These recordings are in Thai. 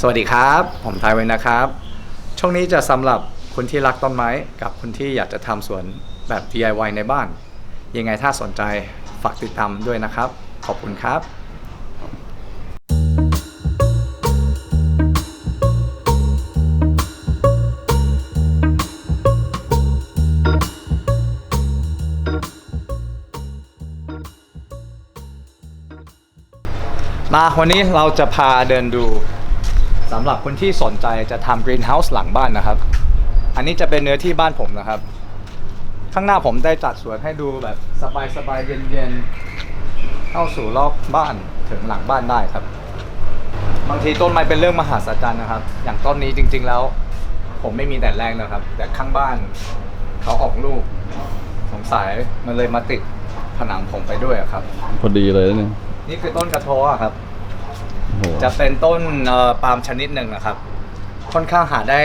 สวัสดีครับ ผมไทยเวนนะครับ ช่วงนี้จะสำหรับคนที่รักต้นไม้ กับคนที่อยากจะทำสวนแบบ DIY ในบ้าน ยังไงถ้าสนใจฝากติดตามด้วยนะครับ ขอบคุณครับมาวันนี้เราจะพาเดินดู สำหรับคนที่สนใจจะทำกรีนเฮาส์หลังบ้านนะครับ อันนี้จะเป็นเนื้อที่บ้านผมนะครับ ข้างหน้าผมได้จัดสวนให้ดูแบบสบายๆเย็นๆเข้าสู่รอบบ้านถึงหลังบ้านได้ครับ บางทีต้นไม้เป็นเรื่องมหัศจรรย์นะครับ อย่างต้นนี้จริง ๆแล้ว ผมไม่มีแต่แรกนะครับ แต่ข้างบ้านเขาออกลูก สงสัยมันเลยมาติดผนังผมไปด้วยอะครับ พอดีเลยนะเนี่ย นี่คือต้นกระโทอะครับโอ้โห จะเป็นต้นเอ่อปาล์มชนิดหนึ่งนะครับ ค่อนข้างหาได้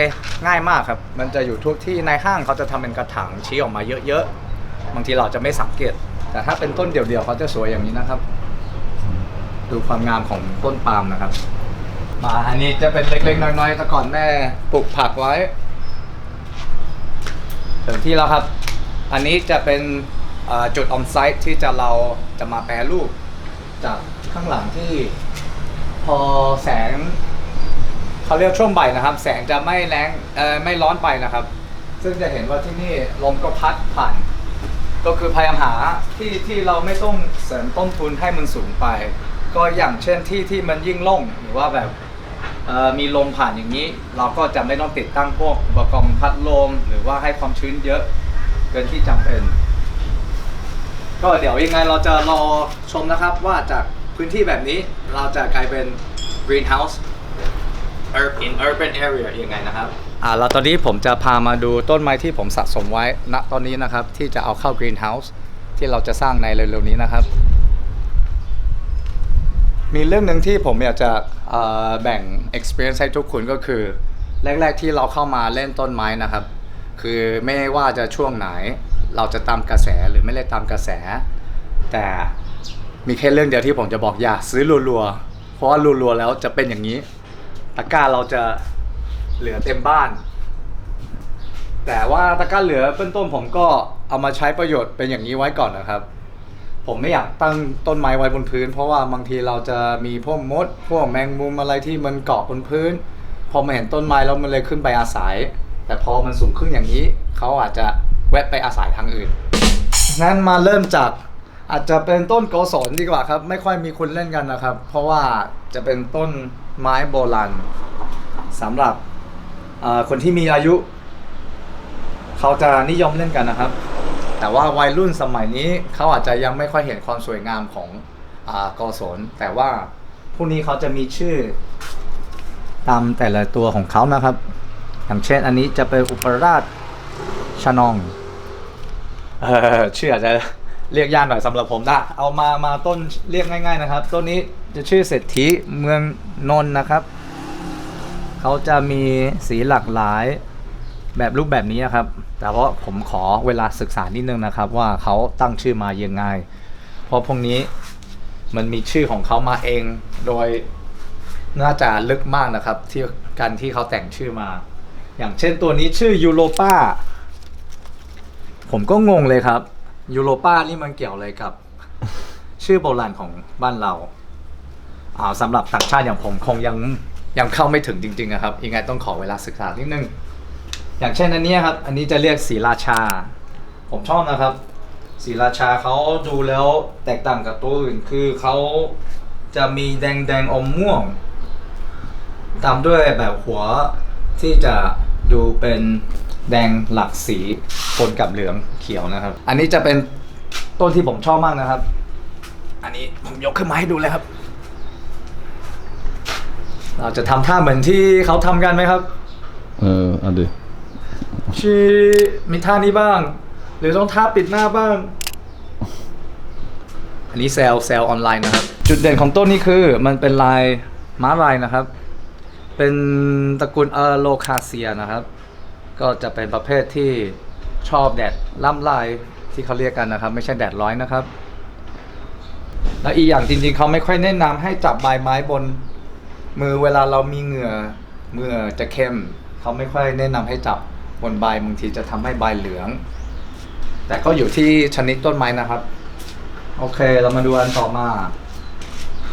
ง่ายมากครับ มันจะอยู่ทุกที่ในห้างเขาจะทำเป็นกระถางชี้ออกมาเยอะๆ บางทีเราจะไม่สังเกต แต่ถ้าเป็นต้นเดี่ยวๆเขาจะสวยอย่างนี้นะครับ ดูความงามของต้นปาล์มนะครับ มาอันนี้จะเป็นเล็กๆน้อยๆแต่ก่อนแม่ปลูกผักไว้ถึงที่แล้วครับ อันนี้จะเป็นเอ่อจุดออนไซต์ที่จะเราจะมาแปรรูปจากข้างหลังที่ พอแสงเขาเรียกช่วงบ่ายนะครับ แสงจะไม่แรงเอ่อไม่ร้อนไปนะครับ ซึ่งจะเห็นว่าที่นี่ลมก็พัดผ่าน ก็คือพยายามหาที่ที่เราไม่ต้องเสริมต้นทุนให้มันสูงไป ก็อย่างเช่นที่ที่มันยิ่งล่งหรือว่าแบบมีลมผ่านอย่างนี้ เราก็จะไม่ต้องติดตั้งพวกอุปกรณ์พัดลม หรือว่าให้ความชื้นเยอะเกินที่จำเป็น ก็เดี๋ยวยังไงเราจะรอชมนะครับว่าจาก พื้นที่แบบนี้เราจะกลายเป็น greenhouse in urban area ยังไงนะครับอ่าแล้วตอนนี้ผมจะพามาดูต้นไม้ที่ผมสะสมไว้ณตอนนี้นะครับ ที่จะเอาเข้า greenhouse ที่เราจะสร้างในเร็วๆนี้นะครับ มีเรื่องหนึ่งที่ผมอยากจะแบ่ง experience ให้ทุกคนก็คือ แรก ๆที่เราเข้ามาเล่นต้นไม้นะครับ คือไม่ว่าจะช่วงไหน เราจะตามกระแสหรือไม่ได้ตามกระแส แต่ มีแค่เรื่องเดียวที่ผมจะบอกอย่าซื้อรัวๆ เพราะว่ารัวๆแล้วจะเป็นอย่างนี้ ตะกร้าเราจะเหลือเต็มบ้าน แต่ว่าตะกร้าเหลือเบื้องต้นผมก็เอามาใช้ประโยชน์เป็นอย่างนี้ไว้ก่อนนะครับ ผมไม่อยากตั้งต้นไม้ไว้บนพื้น เพราะว่าบางทีเราจะมีพวกมด พวกแมงมุมอะไรที่มันเกาะบนพื้น พอมาเห็นต้นไม้แล้วมันเลยขึ้นไปอาศัย แต่พอมันสูงขึ้นอย่างนี้เขาอาจจะแวะไปอาศัยทางอื่นงั้นมาเริ่มจาก อาจจะเป็นต้นโกศลดีกว่าครับ ไม่ค่อยมีคนเล่นกันนะครับ เพราะว่าจะเป็นต้นไม้โบราณสำหรับคนที่มีอายุ เขาจะนิยมเล่นกันนะครับ แต่ว่าวัยรุ่นสมัยนี้เขาอาจจะยังไม่ค่อยเห็นความสวยงามของอกศลแต่ว่าพวกนี้เขาจะมีชื่อตามแต่ละตัวของเขานะครับ อย่างเช่นอันนี้จะเป็นอุปราชชนองเออชื่ออาจจะ เรียกยากหน่อยสำหรับผมนะเอามามาต้นเรียกง่าย ๆนะครับ ต้นนี้จะชื่อเศรษฐีเมืองนนท์นะครับ เขาจะมีสีหลากหลายแบบรูปแบบนี้ครับ แต่ว่าะผมขอเวลาศึกษานิดนึงนะครับ ว่าเขาตั้งชื่อมายังไง เพราะพวกนี้มันมีชื่อของเขามาเองโดยน่าจะลึกมากนะครับ ที่การที่เขาแต่งชื่อมา อย่างเช่นตัวนี้ชื่อยูโรปาผมก็งงเลยครับ ยูโรป้านี่มันเกี่ยวอะไรกับ ชื่อโบราณของบ้านเราอ่าสำหรับต่างชาติอย่างผมคงยังยังเข้าไม่ถึงจริงๆอะครับยังไงต้องขอเวลาศึกษานิดนึง อย่างเช่นอันเนี้ยครับ อันนี้จะเรียกสีราชา ผมชอบนะครับสีราชาเขาดูแล้วแตกต่างกับตัวอื่นคือเขาจะมีแดงแดงๆอมม่วง ตามด้วยแบบหัวที่จะดูเป็น แดงหลักสีปนกับเหลืองเขียวนะครับ อันนี้จะเป็นต้นที่ผมชอบมากนะครับ อันนี้ผมยกขึ้นมาให้ดูเลยครับ เราจะทำท่าเหมือนที่เขาทำกันไหมครับ เออเอันดิชีมีท่านี้บ้าง หรือต้องท่าปิดหน้าบ้าง อันนี้เซลเซลออนไลน์นะครับ จุดเด่นของต้นนี้คือมันเป็นลายม้าลายนะครับ เป็นตระกูลเอโลคาเซียนะครับ ก็จะเป็นประเภทที่ชอบแดดล่ำลายที่เขาเรียกกันนะครับ ไม่ใช่แดดร้อยนะครับ แล้วอีกอย่างจริงๆเขาไม่ค่อยแนะนำให้จับใบไม้บน มือเวลาเรามีเหงื่อเมื่อจะเข้ม เขาไม่ค่อยแนะนำให้จับบนใบบางทีจะทำให้ใบเหลือง แต่ก็อยู่ที่ชนิดต้นไม้นะครับ โอเคเรามาดูอันต่อมา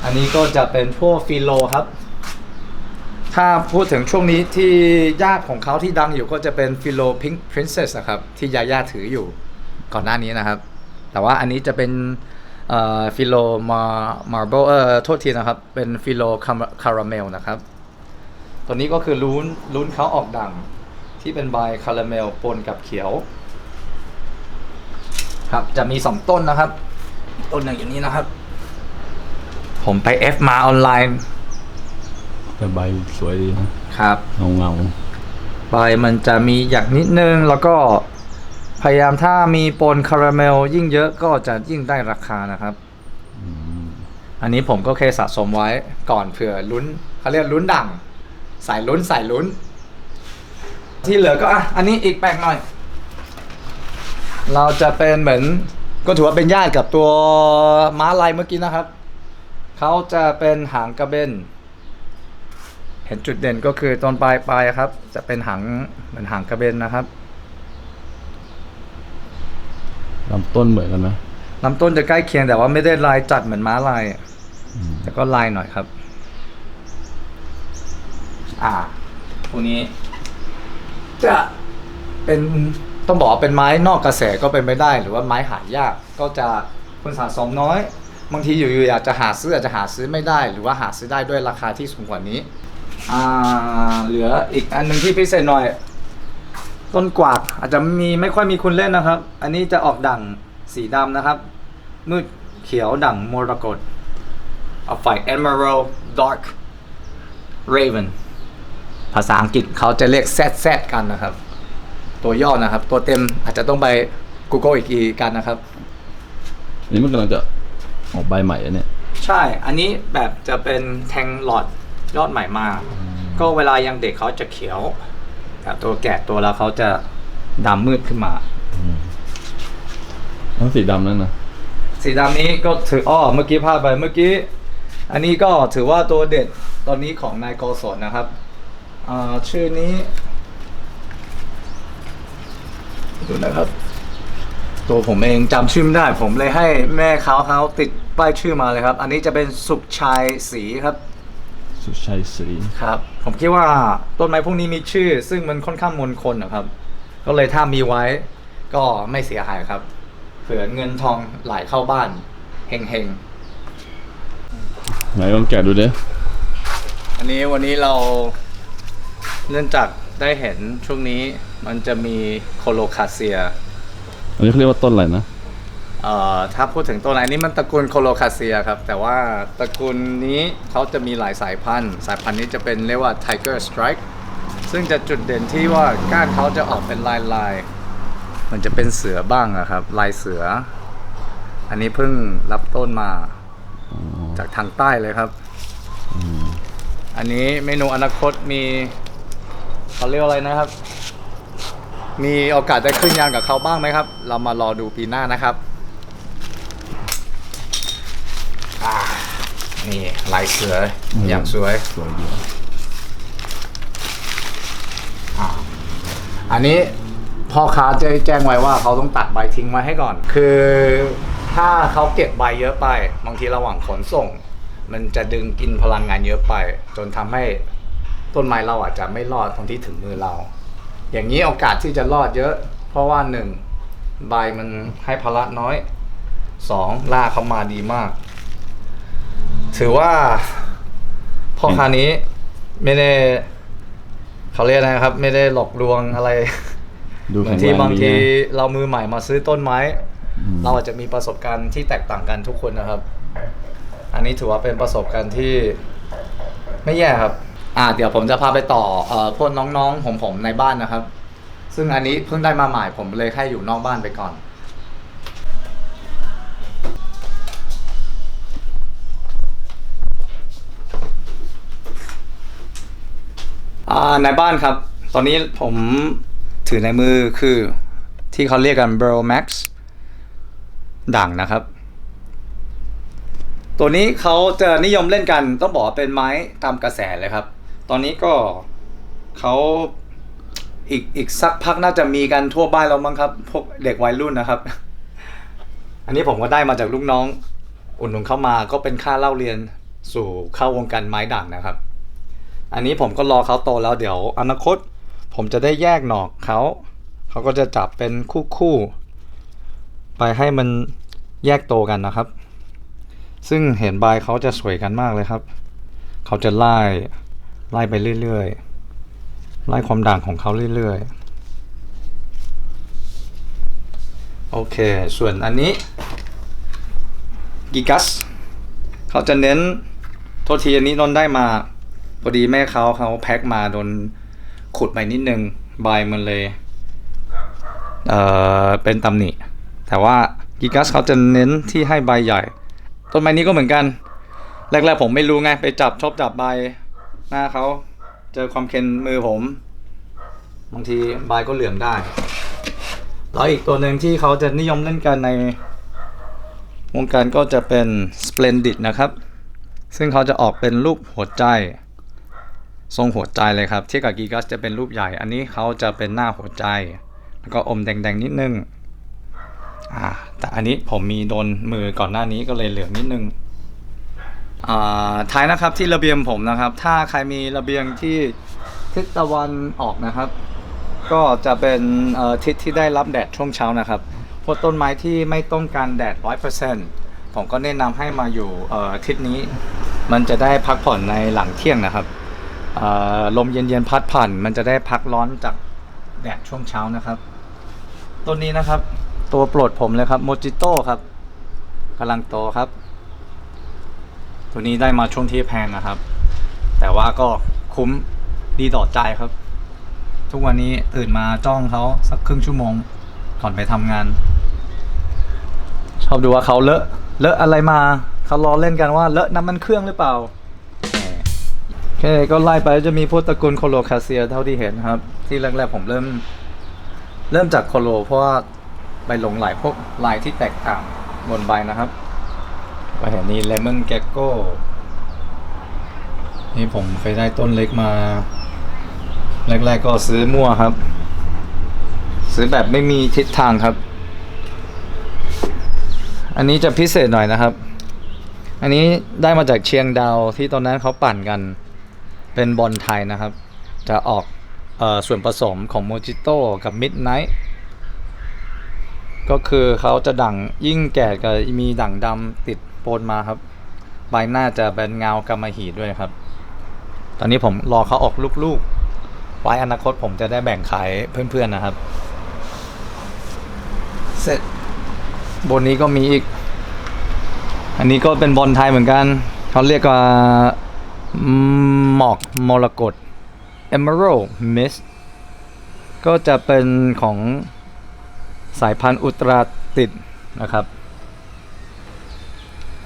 อันนี้ก็จะเป็นพวกฟิโลครับ ถ้าพูดถึงช่วงนี้ที่ญาติของเขาที่ดังอยู่ก็จะเป็นฟิโลพิงค์พรินเซสนะครับที่ยาย่าถืออยู่ก่อนหน้านี้นะครับ แต่ว่าอันนี้จะเป็นฟิโลมามาร์เบลเออโทษทีนะครับ เป็นฟิโลคาราเมลนะครับ ตัวนี้ก็คือลุ้นลุ้นเขาออกดังที่เป็นใบคาราเมลปนกับเขียว ครับจะมีสองต้นนะครับ ต้นหนึ่งอยู่นี้นะครับ ผมไป F มาออนไลน์ แต่ใบสวยดีนะครับ เงาเงาใบมันจะมีหยักนิดนึงแล้วก็พยายามถ้ามีปนคาราเมลยิ่งเยอะก็จะยิ่งได้ราคานะครับๆอืมอันนี้ผมก็เคยสะสมไว้ก่อนเผื่อลุ้นเขาเรียกลุ้นดังสายลุ้นสายลุ้น ที่เหลือก็อะอันนี้อีกแปลกหน่อย เราจะเป็นเหมือน ก็ถือว่าเป็นญาติกับตัวม้าลายเมื่อกี้นะครับ เขาจะเป็นหางกระเบน เห็นจุดเด่นก็คือตอนปลายปลายครับ จะเป็นหางเหมือนหางกระเบนนะครับลำต้นเหมือนกันไหมลำต้นจะใกล้เคียงแต่ว่าไม่ได้ลายจัดเหมือนม้าลายอะอืมแต่ก็ลายหน่อยครับ อ่าพวกนี้ จะเป็นต้องบอกว่าเป็นไม้นอกกระแสก็เป็นไม่ได้ หรือว่าไม้หายากก็จะคนสะสมน้อย บางทีอยู่ๆอยากจะหาซื้ออาจจะหาซื้อไม่ได้ หรือว่าหาซื้อได้ด้วยราคาที่สูงกว่านี้ อ่าเหลืออีกอันหนึ่งที่พิเศษหน่อย ต้นกวากอาจจะมีไม่ค่อยมีคุณเล่นนะครับ อันนี้จะออกดั่งสีดำนะครับ มืดเขียวดั่งมรกตเอาไฟ Emerald Dark Raven ภาษาอังกฤษเขาจะเรียก ZZ กันนะครับ ตัวย่อนะครับ ตัวเต็มอาจจะต้องไป Google อีกทีกันนะครับ อันนี้มันกำลังจะออกใบใหม่อะเนี่ย ใช่ อันนี้แบบจะเป็นแทงหลอด ยอดใหม่มา ก็เวลายังเด็กเขาจะเขียวแต่ตัวแก่ตัวแล้วเขาจะดำมืดขึ้นมา ทั้งสีดำนั่นนะสีดำนี้ก็ถืออ้อเมื่อกี้พลาดไปเมื่อกี้ อันนี้ก็ถือว่าตัวเด็ดตอนนี้ของนายโกศลนะครับอ่าชื่อนี้ ดูนะครับ ตัวผมเองจำชื่อไม่ได้ ผมเลยให้แม่เขาเขาติดป้ายชื่อมาเลยครับ อันนี้จะเป็นสุขชัยศรีครับ สุชัยศรีครับผมคิดว่าต้นไม้พวกนี้มีชื่อ ซึ่งมันค่อนข้างมนคนนะครับ ก็เลยถ้ามีไว้ก็ไม่เสียหายครับเผื่อเงินทองไหลเข้าบ้านเฮงๆไหนลองแกะดูดิอันนี้วันนี้เราเนื่องจากได้เห็นช่วงนี้มันจะมีโคโลคาเซีย อันนี้เขาเรียกว่าต้นอะไรนะ เอ่อถ้าพูดถึงตัวไหนนี้มันตระกูลโคโลคาเซียครับ แต่ว่าตระกูลนี้เขาจะมีหลายสายพันธุ์ สายพันธุ์นี้จะเป็นเรียกว่า Tiger Strike ซึ่งจะจุดเด่นที่ว่าก้านเขาจะออกเป็นลายลายมันจะเป็นเสือบ้างอะครับ ลายเสือ อันนี้เพิ่งรับต้นมาจากทางใต้เลยครับ อันนี้เมนูอนาคตมีเขาเรียกอะไรนะครับ มีโอกาสได้ขึ้นยานกับเขาบ้างไหมครับ เรามารอดูปีหน้านะครับอ่า นี่ลายเสืออย่างสวย สวยดีอันนี้พ่อค้าจะแจ้งไว้ว่าเขาต้องตัดใบทิ้งไว้ให้ก่อน คือถ้าเขาเก็บใบเยอะไป บางทีระหว่างขนส่ง มันจะดึงกินพลังงานเยอะไป จนทำให้ต้นไม้เราอาจจะไม่รอดตรงที่ถึงมือเรา อย่างนี้โอกาสที่จะรอดเยอะ เพราะว่าหนึ่งใบมันให้พละน้อยสองล่ากเขามาดีมาก ถือว่าพ่อค้านี้ไม่ได้เขาเรียกอะไรนะครับ ไม่ได้หลอกลวงอะไรดูบาแข็งงทีแรงบางดีทีนะเรามือใหม่มาซื้อต้นไม้อืมเราอาจจะมีประสบการณ์ที่แตกต่างกันทุกคนนะครับ อันนี้ถือว่าเป็นประสบการณ์ที่ไม่แย่ครับ อ่า เดี๋ยวผมจะพาไปต่อเอ่อพวกน้องๆผมผมในบ้านนะครับ ซึ่งอันนี้เพิ่งได้มาใหม่ผมเลยให้อยู่นอกบ้านไปก่อน อ่าในบ้านครับ ตอนนี้ผมถือในมือคือที่เขาเรียกกัน b r o Max ด่างนะครับ ตัวนี้เขาจะนิยมเล่นกันต้องบอกว่าเป็นไม้ตามกระแสเลยครับ ตอนนี้ก็เขาอีกอีกสักพักน่าจะมีกันทั่วบ้านแล้วมั้งครับ พวกเด็กวัยรุ่นนะครับ อันนี้ผมก็ได้มาจากลูกน้อง อุ่นหนุนเข้ามาก็เป็นค่าเล่าเรียนสู่เข้าวงการไม้ด่างนะครับ อันนี้ผมก็รอเขาโตแล้วเดี๋ยวอนาคต ผมจะได้แยกหนอกเขา เขาก็จะจับเป็นคู่คู่ๆไปให้มันแยกโตกันนะครับ ซึ่งเห็นใบเขาจะสวยกันมากเลยครับ เขาจะไล่ไล่ไปเรื่อยๆไล่ความด่างของเขาเรื่อยๆ โอเค ส่วนอันนี้กิกัส เขาจะเน้นโทษทีอันนี้นนได้มา พอดีแม่เขาเขาแพ็คมาโดนขุดไปนิดนึงใบมันเลย เอ่อ เป็นตำหนิ แต่ว่ากิกัสเขาจะเน้นที่ให้ใบใหญ่ ต้นไม้นี้ก็เหมือนกัน แรกๆผมไม่รู้ไง ไปจับชอบจับใบ หน้าเขาเจอความเค็นมือผม บางทีใบก็เหลื่อมได้ แล้วอีกตัวหนึ่งที่เขาจะนิยมเล่นกันในวงการก็จะเป็น Splendid นะครับ ซึ่งเขาจะออกเป็นรูปหัวใจ ทรงหัวใจเลยครับเที่กับกีกัสจะเป็นรูปใหญ่ อันนี้เขาจะเป็นหน้าหัวใจ แล้วก็อมแดงๆนิดนึงอ่าแต่อันนี้ผมมีโดนมือก่อนหน้านี้ก็เลยเหลืองนิดนึงอ่าท้ายนะครับที่ระเบียงผมนะครับ ถ้าใครมีระเบียงที่ทิศตะวันออกนะครับ ก็จะเป็นทิศที่ได้รับแดดช่วงเช้านะครับพวกต้นไม้ที่ไม่ต้องการแดดร้อยเปอร์เซ็นต์ผมก็แนะนำให้มาอยู่ทิศนี้ มันจะได้พักผ่อนในหลังเที่ยงนะครับ ลมเย็นๆพัดผ่านมันจะได้พักร้อนจากแดดช่วงเช้านะครับต้นนี้นะครับ ตัวโปรดผมเลยครับโมจิโต้ครับกำลังโตครับ ตัวนี้ได้มาช่วงที่แพงนะครับ แต่ว่าก็คุ้มดีต่อใจครับ ทุกวันนี้ตื่นมาจ้องเขาสักครึ่งชั่วโมงก่อนไปทำงาน ชอบดูว่าเขาเลอะเลอะอะไรมาเขาล้อเล่นกันว่าเลอะน้ำมันเครื่องหรือเปล่า โอเคก็ไล่ไปจะมีพวกตระกูลโคโลคาเซียเท่าที่เห็นครับ ที่แรกๆผมเริ่ม เริ่มจากโคโล เพราะว่าไปหลงหลายพวกลายที่แตกต่างบนใบนะครับไปเห็นนี่เลมอนแกโก้นี่ผมเคยได้ต้นเล็กมา แรกๆก็ซื้อมั่วครับ ซื้อแบบไม่มีทิศทางครับ อันนี้จะพิเศษหน่อยนะครับ อันนี้ได้มาจากเชียงดาวที่ตอนนั้นเขาปั่นกัน เป็นบอลไทยนะครับ จะออกออส่วนผสมของโมจิโต้กับมิดไนท์ก็คือเขาจะดังยิ่งแก่ก็มีดั่งดำติดโปนมาครับ ใบหน้าจะเป็นเงากำมะหีด้วยครับ ตอนนี้ผมรอเขาออกลูกๆ ไว้อนาคตผมจะได้แบ่งขายเพื่อนๆนะครับ เสร็จบนนี้ก็มีอีก อันนี้ก็เป็นบอลไทยเหมือนกัน เขาเรียกว่า หมอกมรกต Emerald Mist ก็จะเป็นของสายพันธุ์อุตราติดนะครับ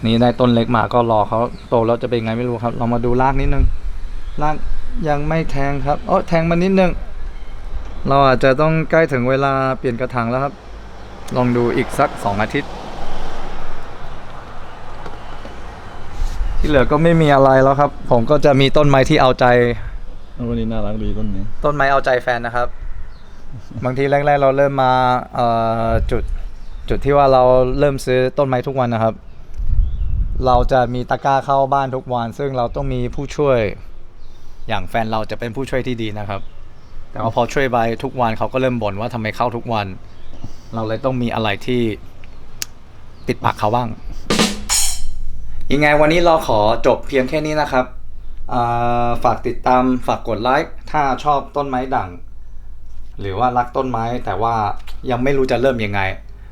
นี่ได้ต้นเล็กมาก็รอเขาโตแล้วจะเป็นไงไม่รู้ครับ เรามาดูรากนิดนึงรากยังไม่แทงครับโอ้แทงมานิดนึง เราอาจจะต้องใกล้ถึงเวลาเปลี่ยนกระถางแล้วครับ ลองดูอีกสักสองอาทิตย์ เหลือก็ไม่มีอะไรแล้วครับ ผมก็จะมีต้นไม้ที่เอาใจวันนี้น่ารักดีต้นนี้ ต้นไม้เอาใจแฟนนะครับ บางทีแรก ๆ เราเริ่มมาเอ่อจุดจุดที่ว่าเราเริ่มซื้อต้นไม้ทุกวันนะครับ เราจะมีตะกร้าเข้าบ้านทุกวัน ซึ่งเราต้องมีผู้ช่วย อย่างแฟนเราจะเป็นผู้ช่วยที่ดีนะครับ แต่ว่าพอช่วยไปทุกวันเขาก็เริ่มบ่นว่าทำไมเข้าทุกวัน เราเลยต้องมีอะไรที่ปิดปากเขาบ้าง ยังไงวันนี้เราขอจบเพียงแค่นี้นะครับ ฝากติดตามฝากกดไลค์ถ้าชอบต้นไม้ด่างหรือว่ารักต้นไม้แต่ว่ายังไม่รู้จะเริ่มยังไง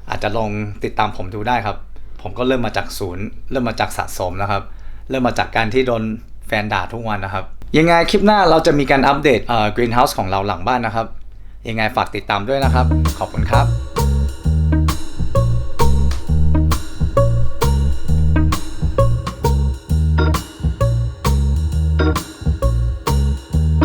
อาจจะลองติดตามผมดูได้ครับ ผมก็เริ่มมาจากศูนย์ เริ่มมาจากสะสมนะครับ เริ่มมาจากการที่โดนแฟนด่าทุกวันนะครับ ยังไงคลิปหน้าเราจะมีการอัปเดตเอ่อกรีนเฮาส์ของเราหลังบ้านนะครับ ยังไงฝากติดตามด้วยนะครับ ขอบคุณครับ